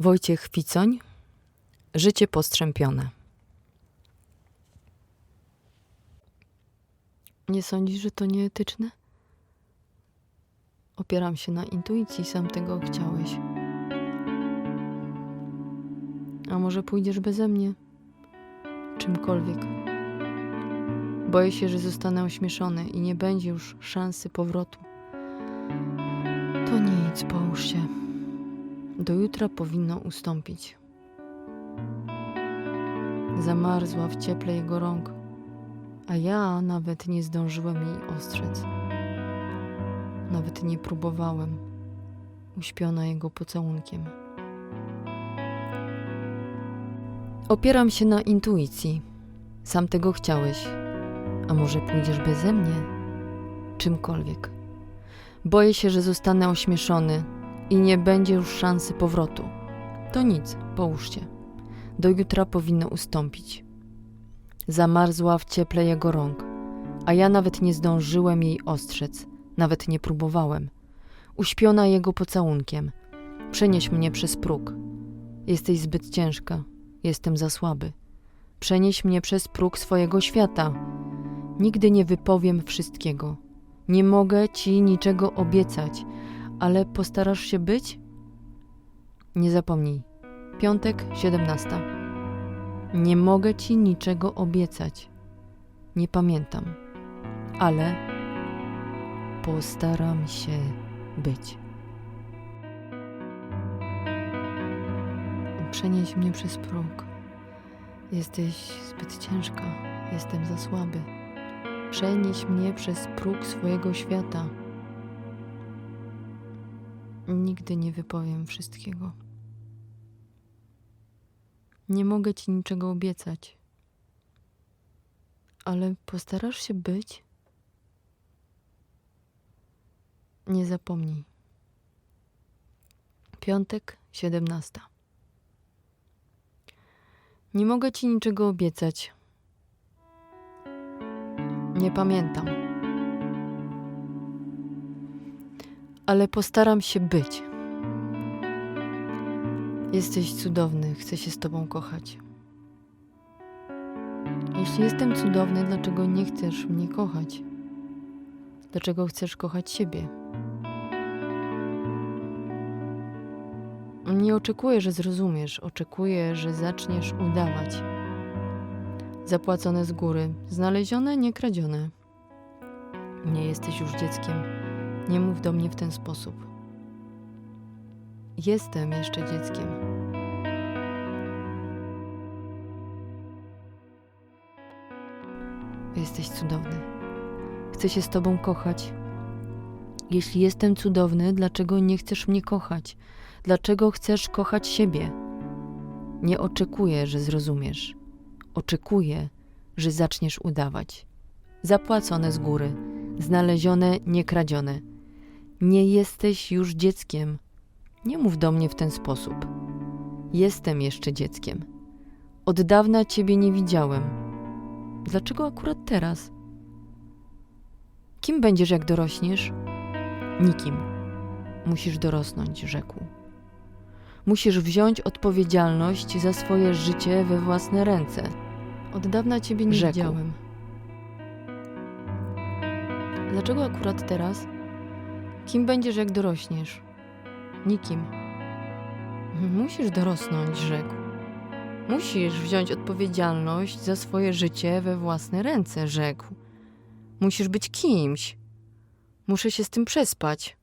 Wojciech Ficoń Życie postrzępione. Nie sądzisz, że to nieetyczne? Opieram się na intuicji, sam tego chciałeś. A może pójdziesz beze mnie? Czymkolwiek. Boję się, że zostanę ośmieszony i nie będzie już szansy powrotu. To nic, połóż się. Do jutra powinno ustąpić. Zamarzła w cieple jego rąk, a ja nawet nie zdążyłem jej ostrzec. Nawet nie próbowałem, uśpiona jego pocałunkiem. Opieram się na intuicji. Sam tego chciałeś. A może pójdziesz beze mnie? Czymkolwiek. Boję się, że zostanę ośmieszony i nie będzie już szansy powrotu. To nic, połóż się. Do jutra powinno ustąpić. Zamarzła w cieple jego rąk, a ja nawet nie zdążyłem jej ostrzec, nawet nie próbowałem. Uśpiona jego pocałunkiem. Przenieś mnie przez próg. Jesteś zbyt ciężka, jestem za słaby. Przenieś mnie przez próg swojego świata. Nigdy nie wypowiem wszystkiego. Nie mogę ci niczego obiecać, ale postarasz się być? Nie zapomnij. Piątek, 17. Nie mogę ci niczego obiecać. Nie pamiętam, ale postaram się być. Przenieś mnie przez próg. Jesteś zbyt ciężka, jestem za słaby. Przenieś mnie przez próg swojego świata. Nigdy nie wypowiem wszystkiego. Nie mogę ci niczego obiecać, ale postarasz się być? Nie zapomnij. Piątek, 17. Nie mogę ci niczego obiecać. Nie pamiętam. Ale postaram się być. Jesteś cudowny, chcę się z Tobą kochać. Jeśli jestem cudowny, dlaczego nie chcesz mnie kochać? Dlaczego chcesz kochać siebie? Nie oczekuję, że zrozumiesz, oczekuję, że zaczniesz udawać. Zapłacone z góry, znalezione, nie kradzione. Nie jesteś już dzieckiem, nie mów do mnie w ten sposób. Jestem jeszcze dzieckiem. Jesteś cudowny. Chcę się z Tobą kochać. Jeśli jestem cudowny, dlaczego nie chcesz mnie kochać? Dlaczego chcesz kochać siebie? Nie oczekuję, że zrozumiesz. Oczekuję, że zaczniesz udawać. Zapłacone z góry, znalezione, nie kradzione. Nie jesteś już dzieckiem. Nie mów do mnie w ten sposób. Jestem jeszcze dzieckiem. Od dawna ciebie nie widziałem. Dlaczego akurat teraz? Kim będziesz, jak dorośniesz? Nikim. Musisz dorosnąć, rzekł. Musisz wziąć odpowiedzialność za swoje życie we własne ręce. Od dawna ciebie nie Rzekł. widziałem. Dlaczego akurat teraz? Kim będziesz, jak dorośniesz? Nikim. Musisz dorosnąć, rzekł. Musisz wziąć odpowiedzialność za swoje życie we własne ręce, rzekł. Musisz być kimś. Muszę się z tym przespać.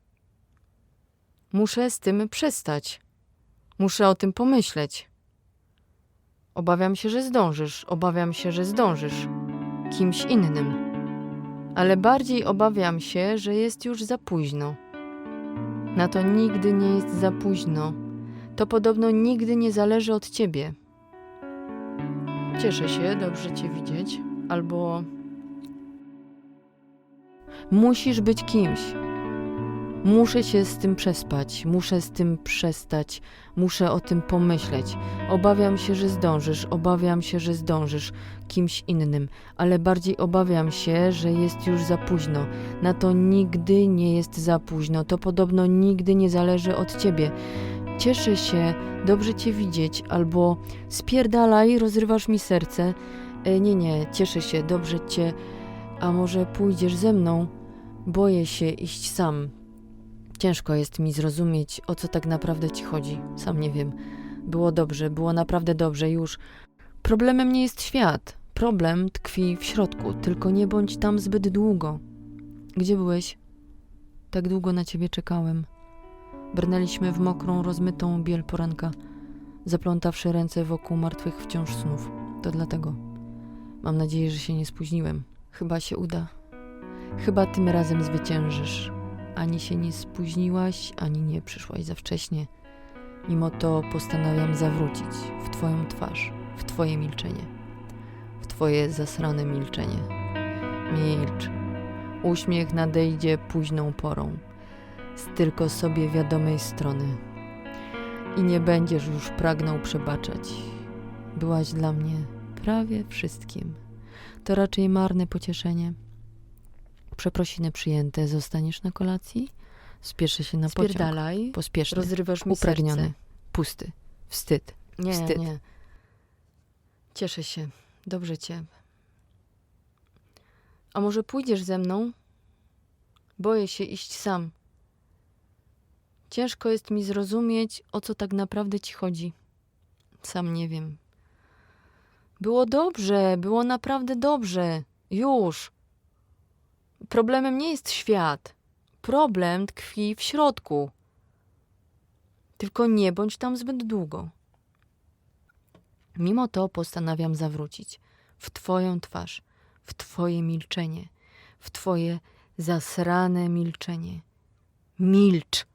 Muszę z tym przestać. Muszę o tym pomyśleć. Obawiam się, że zdążysz, obawiam się, że zdążysz kimś innym. Ale bardziej obawiam się, że jest już za późno. Na to nigdy nie jest za późno. To podobno nigdy nie zależy od ciebie. Cieszę się, dobrze cię widzieć. Albo. Musisz być kimś. Muszę się z tym przespać, muszę z tym przestać, muszę o tym pomyśleć. Obawiam się, że zdążysz, obawiam się, że zdążysz kimś innym, ale bardziej obawiam się, że jest już za późno. Na to nigdy nie jest za późno, to podobno nigdy nie zależy od ciebie. cieszę się, dobrze cię widzieć, albo spierdalaj, rozrywasz mi serce. E, nie, nie, cieszę się, dobrze cię, a może pójdziesz ze mną? Boję się iść sam. Ciężko jest mi zrozumieć, o co tak naprawdę ci chodzi. Sam nie wiem. Było dobrze, było naprawdę dobrze już. Problemem nie jest świat. Problem tkwi w środku, tylko nie bądź tam zbyt długo. Gdzie byłeś? Tak długo na ciebie czekałem. Brnęliśmy w mokrą, rozmytą biel poranka, zaplątawszy ręce wokół martwych wciąż snów. To dlatego. Mam nadzieję, że się nie spóźniłem. Chyba się uda. Chyba tym razem zwyciężysz. Ani się nie spóźniłaś, ani nie przyszłaś za wcześnie. Mimo to postanawiam zawrócić w Twoją twarz, w Twoje milczenie, w Twoje zasrane milczenie. Milcz. Uśmiech nadejdzie późną porą, z tylko sobie wiadomej strony. I nie będziesz już pragnął przebaczać. Byłaś dla mnie prawie wszystkim. To raczej marne pocieszenie. Przeprosiny przyjęte. Zostaniesz na kolacji? Spieszę się na pociąg. Spierdalaj. Pospieszny. Rozrywasz mi Upragniony. serce. Pusty. Wstyd. Nie, Wstyd. nie. Cieszę się. Dobrze cię. A może pójdziesz ze mną? Boję się iść sam. Ciężko jest mi zrozumieć, o co tak naprawdę ci chodzi. Sam nie wiem. Było dobrze, było naprawdę dobrze. Już. Problemem nie jest świat. Problem tkwi w środku. Tylko nie bądź tam zbyt długo. Mimo to postanawiam zawrócić w Twoją twarz, w Twoje milczenie, w Twoje zasrane milczenie. Milcz!